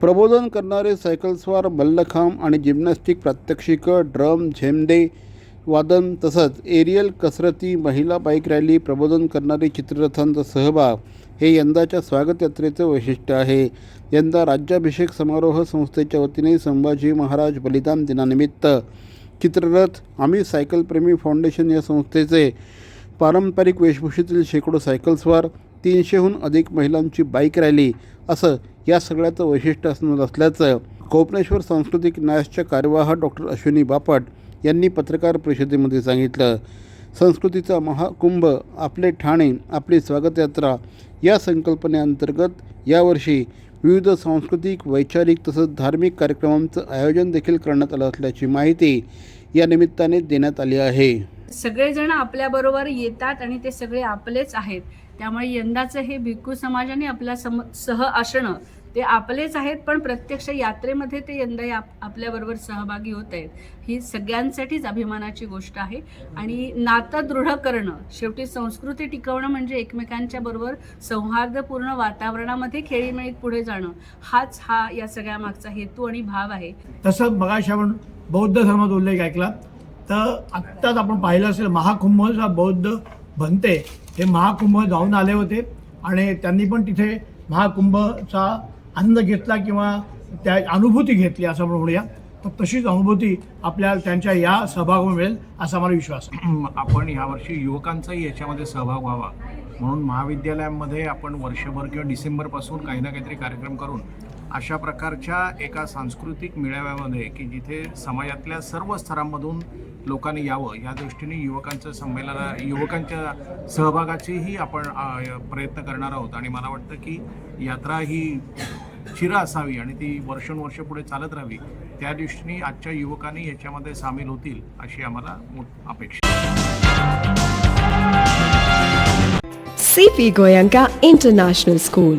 प्रबोधन करणारे सायकलस्वार मल्लखांब आणि जिम्नॅस्टिक प्रात्यक्षिकं ड्रम झेंडे वादन तसंच एरियल कसरती महिला बाईक रॅली प्रबोधन करणारी चित्ररथांचा सहभाग हे यंदाच्या स्वागत यात्रेचं वैशिष्ट्य आहे. यंदा राज्याभिषेक समारोह संस्थेच्या वतीने संभाजी महाराज बलिदान दिनानिमित्त चित्ररथ आम्ही सायकलप्रेमी फाउंडेशन या संस्थेचे पारंपरिक वेशभूषेतील शेकडो सायकलस्वार तीनशेहून अधिक महिलांची बाईक रॅली असं या सगळ्याचं वैशिष्ट्य असणार असल्याचं कोपनेश्वर सांस्कृतिक न्यासच्या कार्यवाह डॉक्टर अश्विनी बापट यांनी पत्रकार परिषदेमध्ये सांगितलं. संस्कृतीचा महाकुंभ आपले ठाणे आपली स्वागतयात्रा या संकल्पनेअंतर्गत यावर्षी विविध सांस्कृतिक वैचारिक तसंच धार्मिक कार्यक्रमांचं आयोजन देखील करण्यात आलं असल्याची माहिती या निमित्ताने देण्यात आली आहे. सगळेजण आपल्याबरोबर येतात आणि ते सगळे आपलेच आहेत. त्यामुळे यंदाचं हे भिक्खू समाजाने आपल्या सम सह असणं ते आपलेच आहेत पण प्रत्यक्ष यात्रेमध्ये ते यंदा या आपल्याबरोबर सहभागी होत आहेत. ही सगळ्यांसाठीच अभिमानाची गोष्ट आहे. आणि नातं दृढ करणं शेवटी संस्कृती टिकवणं म्हणजे एकमेकांच्या बरोबर सौहार्दपूर्ण वातावरणामध्ये खेळीमेळीत पुढे जाणं हाच हा या सगळ्या मागचा हेतू आणि भाव आहे. तसं मगाशी आपण बौद्ध धर्मात उल्लेख ऐकला. तर आत्ताच आपण पाहिलं असेल महाकुंभचा बौद्ध भंते हे महाकुंभ जाऊन आले होते आणि त्यांनी पण तिथे महाकुंभचा आनंद घेतला किंवा त्या अनुभूती घेतली असं आपण म्हणूया. तर तशीच अनुभूती आपल्याला त्यांच्या या सहभागामुळे मिळेल असा मला विश्वास आपण यावर्षी युवकांचाही याच्यामध्ये सहभाग व्हावा. म्हणून महाविद्यालयामध्ये आपण वर्षभर किंवा डिसेंबरपासून काही ना काहीतरी कार्यक्रम करून अशा प्रकारच्या एका सांस्कृतिक मेळाव्यामध्ये की जिथे समाजातल्या सर्व स्तरांमधून लोकांनी यावं या दृष्टीने युवकांचं संमेलन युवकांच्या सहभागाचीही आपण प्रयत्न करणार आहोत. आणि मला वाटतं की यात्रा ही चिर असावी आणि ती वर्षानुवर्ष पुढे चालत राहावी. त्या दृष्टीने आजच्या युवकांनी याच्यामध्ये सामील होतील अशी आम्हाला मोठ- अपेक्षा C P Goenka international school